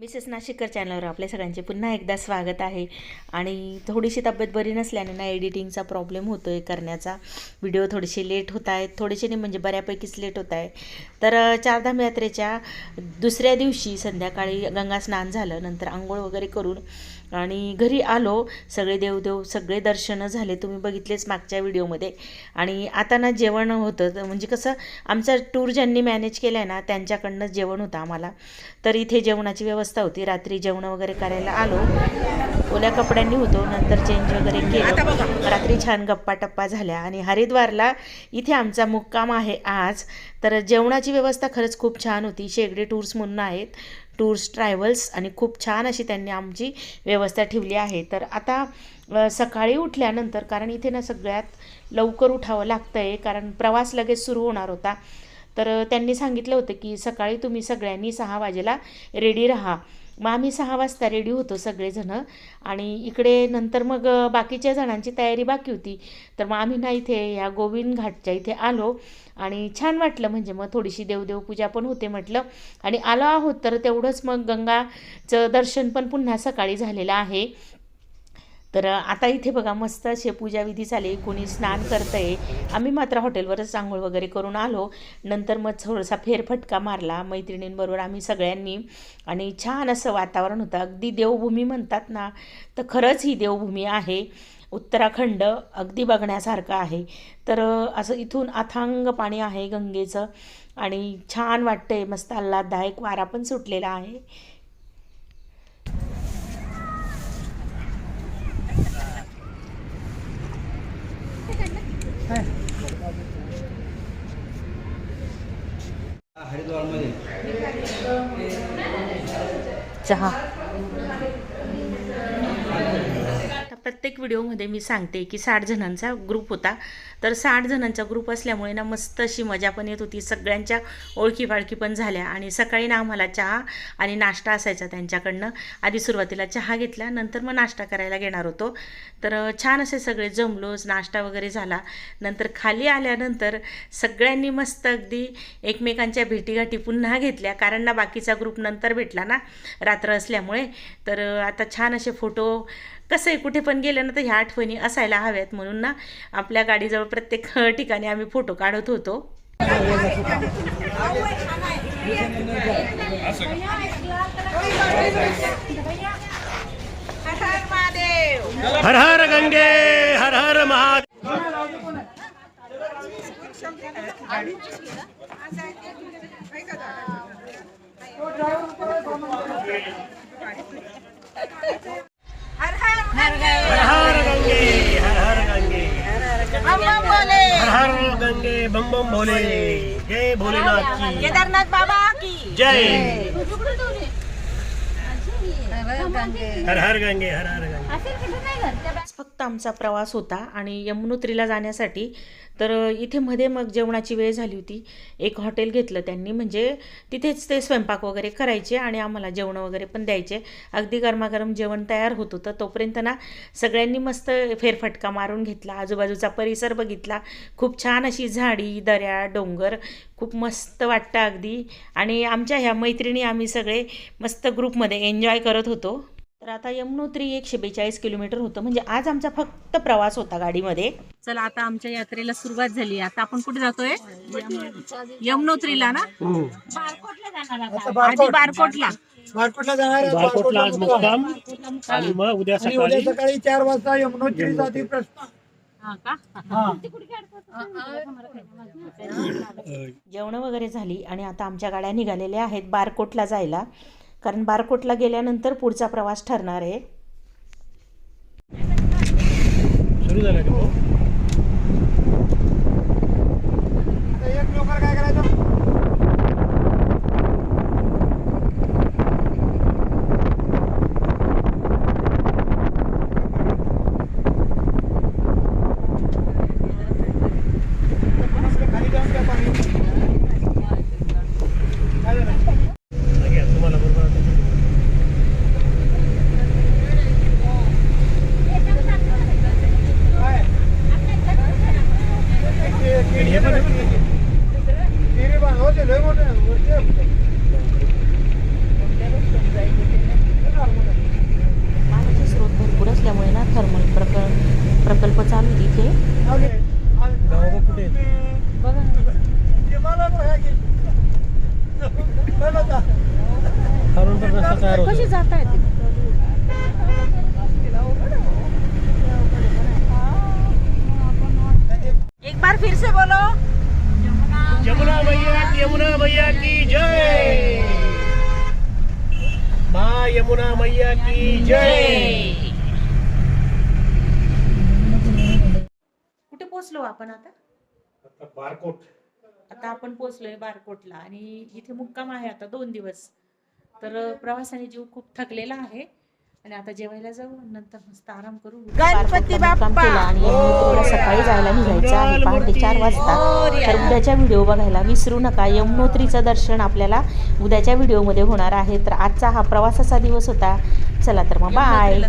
Mrs नाशिककर चॅनलवर आपल्या सगळ्यांचे पुन्हा एकदा स्वागत आहे. आणि थोडीशी तब्येत बरी नसल्याने ना एडिटिंगचा प्रॉब्लेम होतो आहे करण्याचा. व्हिडिओ थोडेसे लेट होत आहेत. थोडेसे नाही म्हणजे बऱ्यापैकीच लेट होत आहे. तर चारधाम यात्रेच्या दुसऱ्या दिवशी संध्याकाळी गंगा स्नान झालं. नंतर आंघोळ वगैरे करून आणि घरी आलो सगळे देवदेव सगळे दर्शनं झाले तुम्ही बघितलेच मागच्या व्हिडिओमध्ये. आणि आता ना जेवण होतं तर म्हणजे कसं आमचा टूर ज्यांनी मॅनेज केला आहे ना त्यांच्याकडनंच जेवण होतं आम्हाला. तर इथे जेवणाची व्यवस्था होती रात्री जेवण वगैरे करायला आलो. ओल्या कपड्यांनी होतो नंतर चेंज वगैरे केलं. रात्री छान गप्पा टप्पा झाल्या. आणि हरिद्वारला इथे आमचा मुक्काम आहे आज. तर जेवणाची व्यवस्था खरंच खूप छान होती. शेगडे टूर्स म्हणून आहेत. टूर्स ट्रॅव्हल्स आणि खूप छान अशी त्यांनी आमची व्यवस्था ठेवली आहे. तर आता सकाळी उठल्यानंतर कारण इथे ना सगळ्यात लवकर उठावं लागतं आहे कारण प्रवास लगेच सुरू होणार होता. तर त्यांनी सांगितलं होतं की सकाळी तुम्ही सगळ्यांनी सहा वाजेला रेडी राहा. मग आम्ही सहा वाजता रेडी होतो सगळेजणं. आणि इकडे नंतर मग बाकीच्या जणांची तयारी बाकी होती. तर मग आम्ही ना इथे ह्या गोविंद घाटच्या इथे आलो. आणि छान वाटलं म्हणजे मग थोडीशी देवदेव पूजा पण होते म्हटलं. आणि आलो आहोत तर तेवढंच मग गंगाचं दर्शन पण पुन्हा सकाळी झालेलं आहे. तर आता इथे बघा मस्त असे पूजाविधी झाली कोणी स्नान करतं आहे आम्ही मात्र हॉटेलवरच आंघोळ वगैरे करून आलो. नंतर मग थोडासा फेरफटका मारला. मैत्रिणींबरोबर आम्ही सगळ्यांनी. आणि छान असं वातावरण होतं. अगदी देवभूमी म्हणतात ना तर खरंच ही देवभूमी आहे. उत्तराखंड अगदी बघण्यासारखं आहे. तर असं इथून अथांग पाणी आहे गंगेचं. आणि छान वाटतंय. मस्त आल्हाददायक वारा पण सुटलेला आहे. चहा आता प्रत्येक व्हिडिओमध्ये मी सांगते की साठ जणांचा ग्रुप होता. तर साठ जणांचा ग्रुप असल्यामुळे ना मस्त अशी मजा पण येत होती. सगळ्यांच्या ओळखीपाळखी पण झाल्या आणि सकाळी ना आम्हाला चहा आणि नाश्ता असायचा त्यांच्याकडनं. आधी सुरुवातीला चहा घेतला नंतर मग नाश्ता करायला घेणार होतो. तर छान असे सगळे जमलोच नाश्ता वगैरे झाला. नंतर खाली आल्यानंतर सगळ्यांनी मस्त अगदी एकमेकांच्या भेटीगाठी पुन्हा घेतल्या. कारण ना बाकीचा ग्रुप नंतर भेटला ना रात्र असल्यामुळे. तर आता छान असे फोटो कसं आहे कुठे पण गेलं ना तर ह्या आठवणी असायला हव्यात म्हणून ना आपल्या गाडीजवळ प्रत्येक ठिकाणी आम्ही फोटो काढत होतो. हर हर गंगे हर हर महादेव. बम बम भोले। जय भोलेनाथ की। केदारनाथ बाबा की। जय। हर हर गंगे हर हर गंगे। आमचा प्रवास होता आणि यमुनोत्रीला जाण्यासाठी तर इथे मध्ये मग जेवणाची वेळ झाली होती. एक हॉटेल घेतलं त्यांनी म्हणजे तिथेच ते स्वयंपाक वगैरे करायचे आणि आम्हाला जेवण वगैरे पण द्यायचे. अगदी गरमागरम जेवण तयार होत होतं. तोपर्यंत ना सगळ्यांनी मस्त फेरफटका मारून घेतला. आजूबाजूचा परिसर बघितला. खूप छान अशी झाडी दऱ्या डोंगर खूप मस्त वाटतं अगदी. आणि आमच्या ह्या मैत्रिणी आम्ही सगळे मस्त ग्रुपमध्ये एन्जॉय करत होतो. तर आता यमुनोत्री एकशे बेचाळीस किलोमीटर होतं. म्हणजे आज आमचा फक्त प्रवास होता गाडीमध्ये. चला आता आमच्या यात्रेला सुरुवात झाली आता आपण कुठे जातोय? यमुनोत्रीला ना? आधी बारकोटला. मार्केटला जाणार आहे. बारकोटला आज मुक्काम. आणि मग उद्या आणि उद्या सकाळी सकाळी चार वाजता यमुनोत्रीसाठी प्रश्न. हा का? जेवणं वगैरे झाली आणि आता आमच्या गाड्या निघालेल्या आहेत बारकोटला जायला. कारण बारकोटला गेल्यानंतर पुढचा प्रवास ठरणार आहे. सुरू झालं లేకుంటే यमुना मैया की जय। कुठे पोहोचलो आपण आता? बारकोट. आता आपण पोहोचलोय बारकोटला आणि इथे मुक्काम आहे आता दोन दिवस. तर प्रवासाने जीव खूप थकलेला आहे. आणि आता जेवायला जाऊ नंतर मस्त आराम करू. गणपती बाप्पा! आणि यमुनोत्रीला सकाळी जायला निघायचं आहे पहाटे चार वाजता. तर उद्याच्या व्हिडिओ बघायला विसरू नका. यमुनोत्रीचं दर्शन आपल्याला उद्याच्या व्हिडिओमध्ये होणार आहे. तर आजचा हा प्रवासाचा दिवस होता. चला तर मग बाय